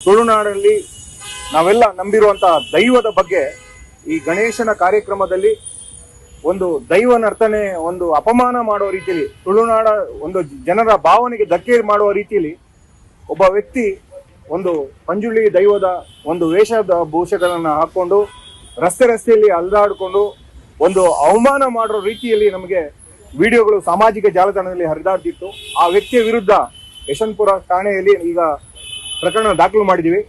ತುಳುನಾಡಲ್ಲಿ ನಾವೆಲ್ಲ ನಂಬಿರುವಂತಹ ದೈವದ ಬಗ್ಗೆ ಈ ಗಣೇಶನ ಕಾರ್ಯಕ್ರಮದಲ್ಲಿ ಒಂದು ದೈವ ನರ್ತನೆ ಒಂದು ಅಪಮಾನ ಮಾಡುವ ರೀತಿಯಲ್ಲಿ, ತುಳುನಾಡ ಒಂದು ಜನರ ಭಾವನೆಗೆ ಧಕ್ಕೆ ಮಾಡುವ ರೀತಿಯಲ್ಲಿ ಒಬ್ಬ ವ್ಯಕ್ತಿ ಒಂದು ಪಂಜುಳಿ ದೈವದ ಒಂದು ವೇಷದ ಭೂಷಗಳನ್ನು ಹಾಕೊಂಡು ರಸ್ತೆ ರಸ್ತೆಯಲ್ಲಿ ಅಲ್ದಾಡಿಕೊಂಡು ಒಂದು ಅವಮಾನ ಮಾಡೋ ರೀತಿಯಲ್ಲಿ ನಮಗೆ ವಿಡಿಯೋಗಳು ಸಾಮಾಜಿಕ ಜಾಲತಾಣದಲ್ಲಿ ಹರಿದಾಡ್ತಿತ್ತು. ಆ ವ್ಯಕ್ತಿಯ ವಿರುದ್ಧ ಯಶವಂತಪುರ ಠಾಣೆಯಲ್ಲಿ ಈಗ ಪ್ರಕರಣ ದಾಖಲು ಮಾಡಿದೀವಿ.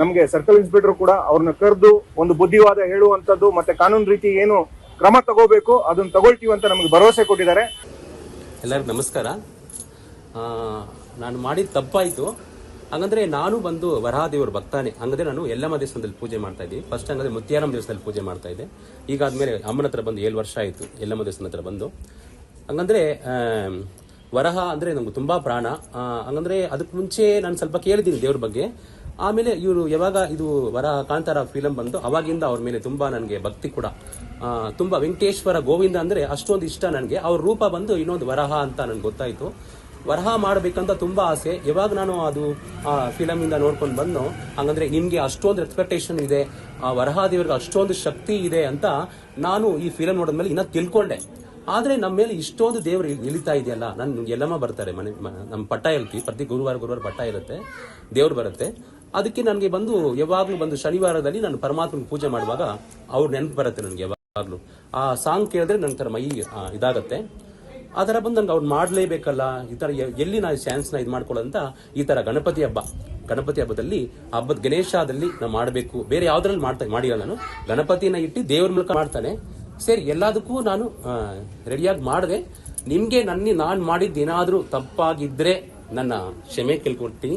ನಮಗೆ ಸರ್ಕಲ್ ಇನ್ಸ್ಪೆಕ್ಟರ್ ಕೂಡ ಅವ್ರನ್ನ ಕರೆದು ಒಂದು ಬುದ್ಧಿವಾದ ಹೇಳುವಂತದ್ದು ಮತ್ತೆ ಕಾನೂನು ರೀತಿ ಏನು ಕ್ರಮ ತಗೋಬೇಕು, ಅದನ್ನ ತಗೊಳ್ತೀವಿ ಅಂತ ನಮಗೆ ಭರವಸೆ ಕೊಟ್ಟಿದ್ದಾರೆ. ಎಲ್ಲರಿಗೂ ನಮಸ್ಕಾರ. ನಾನು ಮಾಡಿದ ತಪ್ಪಾಯಿತು. ಹಂಗಂದ್ರೆ ನಾನು ಬಂದು ವರಹಾದೇವ್ರ ಭಕ್ತಾನೆ. ಹಂಗಂದ್ರೆ ನಾನು ಎಲ್ಲಮ್ಮ ದೇವಸ್ಥಾನದಲ್ಲಿ ಪೂಜೆ ಮಾಡ್ತಾ ಇದ್ದೀನಿ. ಫಸ್ಟ್ ಹಂಗಂದ್ರೆ ಮುತ್ಯಾರಮ್ಮ ದೇವಸ್ಥಾನದಲ್ಲಿ ಪೂಜೆ ಮಾಡ್ತಾ ಇದ್ದೆ. ಈಗ ಅಮ್ಮನ ಹತ್ರ ಬಂದು ಏಳು ವರ್ಷ ಆಯಿತು ಎಲ್ಲಮ್ಮ ದೇವಸ್ಥಾನ ಹತ್ರ ಬಂದು. ಹಂಗಂದ್ರೆ ವರಹ ಅಂದ್ರೆ ನಮ್ಗೆ ತುಂಬಾ ಪ್ರಾಣ. ಹಂಗಂದ್ರೆ ಅದಕ್ಕೆ ಮುಂಚೆ ನಾನು ಸ್ವಲ್ಪ ಕೇಳಿದ್ದೀನಿ ದೇವ್ರ ಬಗ್ಗೆ. ಆಮೇಲೆ ಇವರು ಯಾವಾಗ ಇದು ವರ ಕಾಂತಾರ ಫಿಲಂ ಬಂತು ಅವಾಗಿಂದ ಅವ್ರ ಮೇಲೆ ತುಂಬಾ ನನಗೆ ಭಕ್ತಿ ಕೂಡ. ತುಂಬಾ ವೆಂಕಟೇಶ್ವರ ಗೋವಿಂದ ಅಂದ್ರೆ ಅಷ್ಟೊಂದು ಇಷ್ಟ ನನಗೆ. ಅವ್ರ ರೂಪ ಬಂದು ಇನ್ನೊಂದು ವರಹ ಅಂತ ನನ್ಗೆ ಗೊತ್ತಾಯ್ತು. ವರಹ ಮಾಡಬೇಕಂತ ತುಂಬಾ ಆಸೆ. ಯಾವಾಗ ನಾನು ಅದು, ಆ ಇಂದ ನೋಡ್ಕೊಂಡು ಬಂದು ಹಂಗಂದ್ರೆ ನಿಮ್ಗೆ ಅಷ್ಟೊಂದು ಎಕ್ಸ್ಪೆಕ್ಟೇಷನ್ ಇದೆ. ಆ ವರಹಾದೇವ್ರಿಗೆ ಅಷ್ಟೊಂದು ಶಕ್ತಿ ಇದೆ ಅಂತ ನಾನು ಈ ಫಿಲಮ್ ನೋಡಿದ್ಮೇಲೆ ಇನ್ನ ತಿಳ್ಕೊಂಡೆ. ಆದ್ರೆ ನಮ್ಮ ಮೇಲೆ ಇಷ್ಟೊಂದು ದೇವರು ಇಳ್- ಇಳಿತಾ ಇದೆಯಲ್ಲ? ನಾನು ಎಲ್ಲಮ್ಮ ಬರ್ತಾರೆ ಮನೆ ನಮ್ಮ ಪಟ್ಟ ಹೇಳ್ತೀವಿ ಪ್ರತಿ ಗುರುವಾರ ಗುರುವಾರ ಪಟ್ಟ ಇರುತ್ತೆ. ದೇವ್ರು ಬರುತ್ತೆ. ಅದಕ್ಕೆ ನನಗೆ ಬಂದು ಯಾವಾಗ್ಲೂ ಬಂದು ಶನಿವಾರದಲ್ಲಿ ನಾನು ಪರಮಾತ್ಮನ ಪೂಜೆ ಮಾಡುವಾಗ ಅವ್ರ ನೆನಪು ಬರುತ್ತೆ ನನಗೆ ಯಾವಾಗ್ಲೂ. ಆ ಸಾಂಗ್ ಕೇಳಿದ್ರೆ ನನ್ನ ತರ ಮೈ ಇದಾಗತ್ತೆ. ಆ ಥರ ಬಂದು ನಂಗೆ ಅವ್ರು ಮಾಡಲೇಬೇಕಲ್ಲ? ಈ ಥರ ಎಲ್ಲಿ ನಾನು ಚಾನ್ಸ್ನ ಇದು ಮಾಡ್ಕೊಳ್ಳೋಂತ ಈ ಥರ ಗಣಪತಿ ಹಬ್ಬ. ಗಣಪತಿ ಹಬ್ಬದಲ್ಲಿ ಹಬ್ಬದ ಗಣೇಶದಲ್ಲಿ ನಾವು ಮಾಡಬೇಕು. ಬೇರೆ ಯಾವುದ್ರಲ್ಲಿ ಮಾಡ್ತಾ ಮಾಡಿಲ್ಲ ನಾನು. ಗಣಪತಿನ ಇಟ್ಟು ದೇವ್ರ ಮೂಲಕ ಮಾಡ್ತಾನೆ. ಸರಿ ಎಲ್ಲದಕ್ಕೂ ನಾನು ರೆಡಿಯಾಗಿ ಮಾಡಿದೆ. ನಿಮಗೆ ನನ್ನ ನಾನು ಮಾಡಿದ್ದು ಏನಾದರೂ ತಪ್ಪಾಗಿದ್ದರೆ ನನ್ನ ಕ್ಷಮೆ ಕೇಳ್ಕೊಡ್ತೀನಿ.